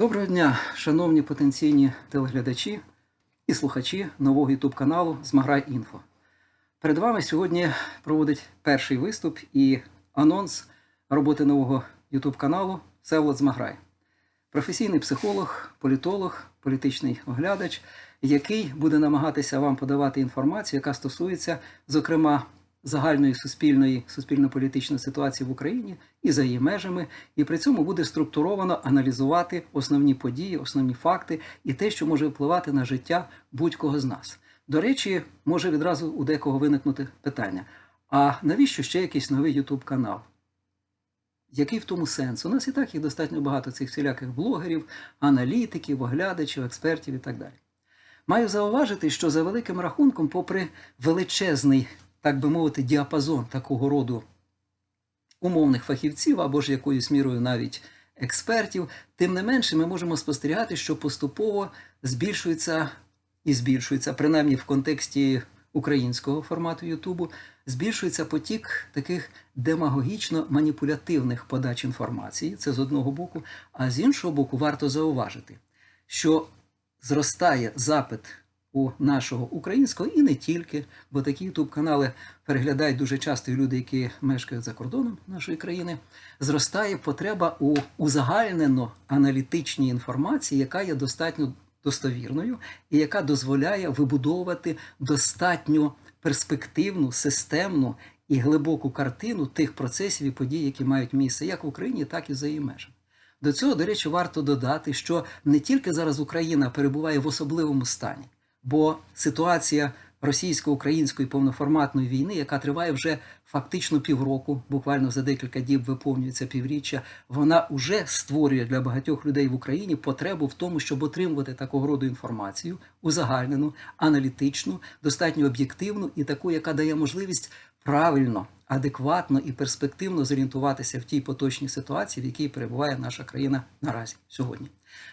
Доброго дня, шановні потенційні телеглядачі і слухачі нового youtube каналу Змаграй Інфо. Перед вами сьогодні проводить перший виступ і анонс роботи нового youtube каналу Всеволод Змаграй. Професійний психолог, політолог, політичний оглядач, який буде намагатися вам подавати інформацію, яка стосується, зокрема, загальної суспільної суспільно-політичної ситуації в Україні і за її межами, і при цьому буде структуровано аналізувати основні події, основні факти і те, що може впливати на життя будь-кого з нас. До речі, може відразу у декого виникнути питання: а навіщо ще якийсь новий YouTube канал? Який в тому сенс? У нас і так їх достатньо багато цих всіляких блогерів, аналітиків, оглядачів, експертів і так далі. Маю зауважити, що за великим рахунком, попри величезний, так би мовити, діапазон такого роду умовних фахівців або ж якоюсь мірою навіть експертів, тим не менше ми можемо спостерігати, що поступово збільшується і збільшується, принаймні в контексті українського формату Ютубу, збільшується потік таких демагогічно-маніпулятивних подач інформації. Це з одного боку, а з іншого боку, варто зауважити, що зростає запит у нашого українського і не тільки, бо такі ютуб канали переглядають дуже часто люди, які мешкають за кордоном нашої країни. Зростає потреба у узагальнено аналітичній інформації, яка є достатньо достовірною і яка дозволяє вибудовувати достатньо перспективну, системну і глибоку картину тих процесів і подій, які мають місце як в Україні, так і за її межами. До цього, до речі, варто додати, що не тільки зараз Україна перебуває в особливому стані, бо ситуація російсько-української повноформатної війни, яка триває вже фактично півроку, буквально за декілька діб виповнюється півріччя, вона вже створює для багатьох людей в Україні потребу в тому, щоб отримувати такого роду інформацію, узагальнену, аналітичну, достатньо об'єктивну і таку, яка дає можливість правильно, адекватно і перспективно зорієнтуватися в тій поточній ситуації, в якій перебуває наша країна наразі сьогодні.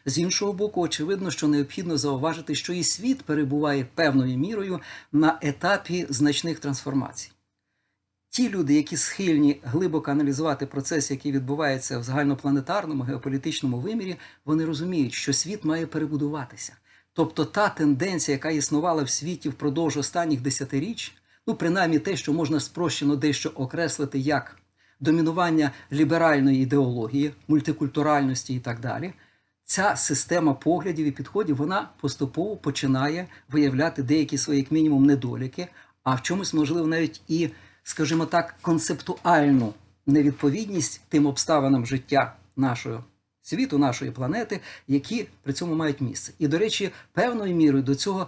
З іншого боку, очевидно, що необхідно зауважити, що і світ перебуває певною мірою на етапі значних трансформацій. Ті люди, які схильні глибоко аналізувати процес, який відбувається в загальнопланетарному геополітичному вимірі, вони розуміють, що світ має перебудуватися. Тобто та тенденція, яка існувала в світі впродовж останніх десятиріч, ну принаймні те, що можна спрощено дещо окреслити як домінування ліберальної ідеології, мультикультуральності і так далі. Ця система поглядів і підходів вона поступово починає виявляти деякі свої як мінімум недоліки, а в чомусь можливо навіть і, скажімо так, концептуальну невідповідність тим обставинам життя нашого світу, нашої планети, які при цьому мають місце. І, до речі, певною мірою до цього,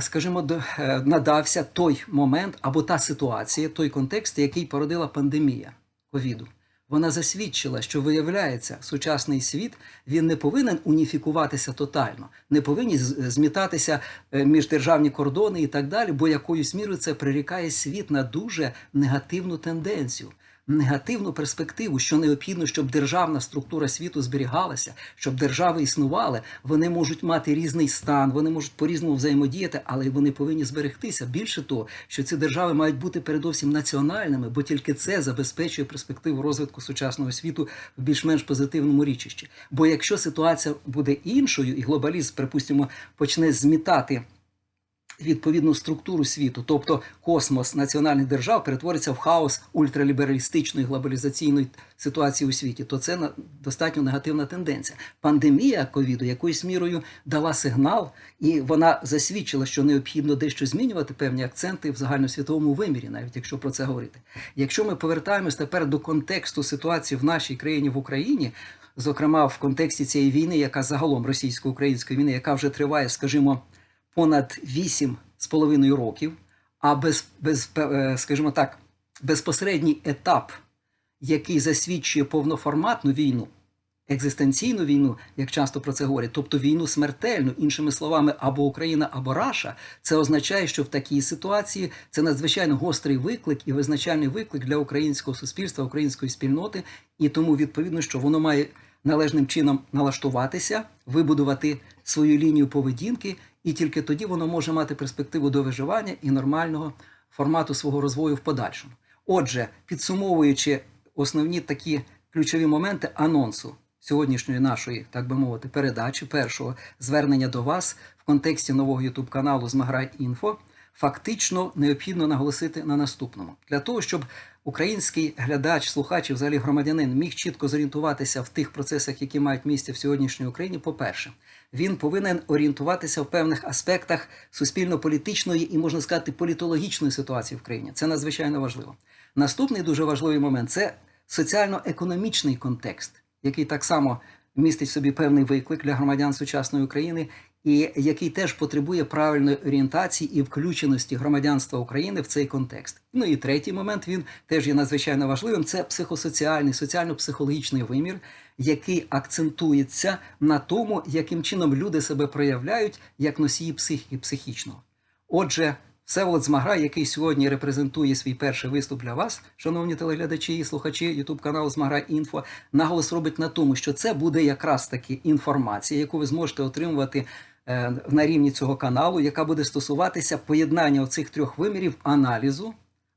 скажімо, до- е, надався той момент або та ситуація, той контекст, який породила пандемія ковіду. Вона засвідчила, що виявляється, сучасний світ він не повинен уніфікуватися тотально, не повинні змітатися е, міждержавні кордони і так далі, бо якоюсь мірою це прирікає світ на дуже негативну тенденцію. Негативну перспективу, що необхідно, щоб державна структура світу зберігалася, щоб держави існували, вони можуть мати різний стан, вони можуть по-різному взаємодіяти, але вони повинні зберегтися. Більше того, що ці держави мають бути передовсім національними, бо тільки це забезпечує перспективу розвитку сучасного світу в більш-менш позитивному річищі. Бо якщо ситуація буде іншою, і глобалізм, припустимо, почне змітати відповідну структуру світу, тобто космос національних держав перетвориться в хаос ультралібералістичної глобалізаційної ситуації у світі, то це достатньо негативна тенденція. Пандемія ковіду якоюсь мірою дала сигнал, і вона засвідчила, що необхідно дещо змінювати певні акценти в загальносвітовому вимірі, навіть якщо про це говорити. Якщо ми повертаємось тепер до контексту ситуації в нашій країні в Україні. Зокрема, в контексті цієї війни, яка загалом російсько-української війни, яка вже триває, скажімо, понад 8 з половиною років, а без, без, е, скажімо так, безпосередній етап, який засвідчує повноформатну війну, екзистенційну війну, як часто про це говорять, тобто війну смертельну, іншими словами, або Україна, або Раша, це означає, що в такій ситуації це надзвичайно гострий виклик і визначальний виклик для українського суспільства, української спільноти, і тому відповідно, що воно має належним чином налаштуватися, вибудувати свою лінію поведінки, і тільки тоді воно може мати перспективу до виживання і нормального формату свого розвою в подальшому. Отже, підсумовуючи основні такі ключові моменти анонсу сьогоднішньої нашої, так би мовити, передачі, першого звернення до вас в контексті нового Ютуб каналу Змаграй Інфо, фактично необхідно наголосити на наступному для того, щоб український глядач, слухач і взагалі громадянин міг чітко зорієнтуватися в тих процесах, які мають місце в сьогоднішній Україні. По-перше, він повинен орієнтуватися в певних аспектах суспільно-політичної і можна сказати політологічної ситуації в країні. Це надзвичайно важливо. Наступний дуже важливий момент це соціально-економічний контекст, який так само містить в собі певний виклик для громадян сучасної України, і який теж потребує правильної орієнтації і включеності громадянства України в цей контекст. Ну і третій момент він теж є надзвичайно важливим. Це психосоціальний, соціально-психологічний вимір, який акцентується на тому, яким чином люди себе проявляють як носії психіки психічного. Отже, Всеволод Змагра, який сьогодні репрезентує свій перший виступ для вас, шановні телеглядачі і слухачі Ютуб каналу Змагра Інфо, наголос робить на тому, що це буде якраз таки інформація, яку ви зможете отримувати на рівні цього каналу, яка буде стосуватися поєднання оцих трьох вимірів аналізу,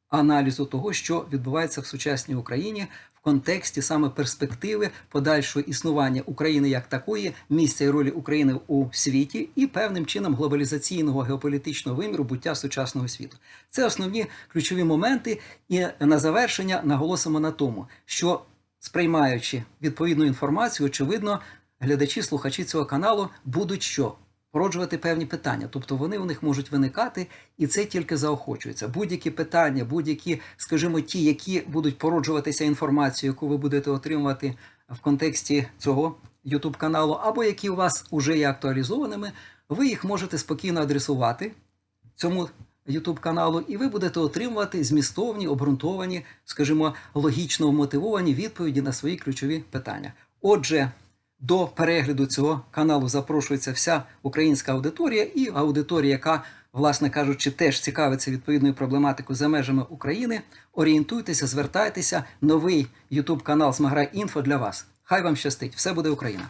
аналізу того, що відбувається в сучасній Україні в контексті саме перспективи подальшого існування України як такої, місця і ролі України у світі і певним чином глобалізаційного геополітичного виміру буття сучасного світу. Це основні ключові моменти. І на завершення наголосимо на тому, що сприймаючи відповідну інформацію, очевидно, глядачі, слухачі цього каналу будуть що? Породжувати певні питання, тобто вони у них можуть виникати, і це тільки заохочується. Будь-які питання, будь-які, скажімо, ті, які будуть породжуватися інформацією, яку ви будете отримувати в контексті цього YouTube каналу, або які у вас вже є актуалізованими, ви їх можете спокійно адресувати цьому YouTube каналу, і ви будете отримувати змістовні, обґрунтовані, скажімо, логічно вмотивовані відповіді на свої ключові питання. Отже. До перегляду цього каналу запрошується вся українська аудиторія і аудиторія, яка, власне кажучи, теж цікавиться відповідною проблематикою за межами України. Орієнтуйтеся, звертайтеся. Новий YouTube канал Змаграй Інфо для вас. Хай вам щастить! Все буде Україна!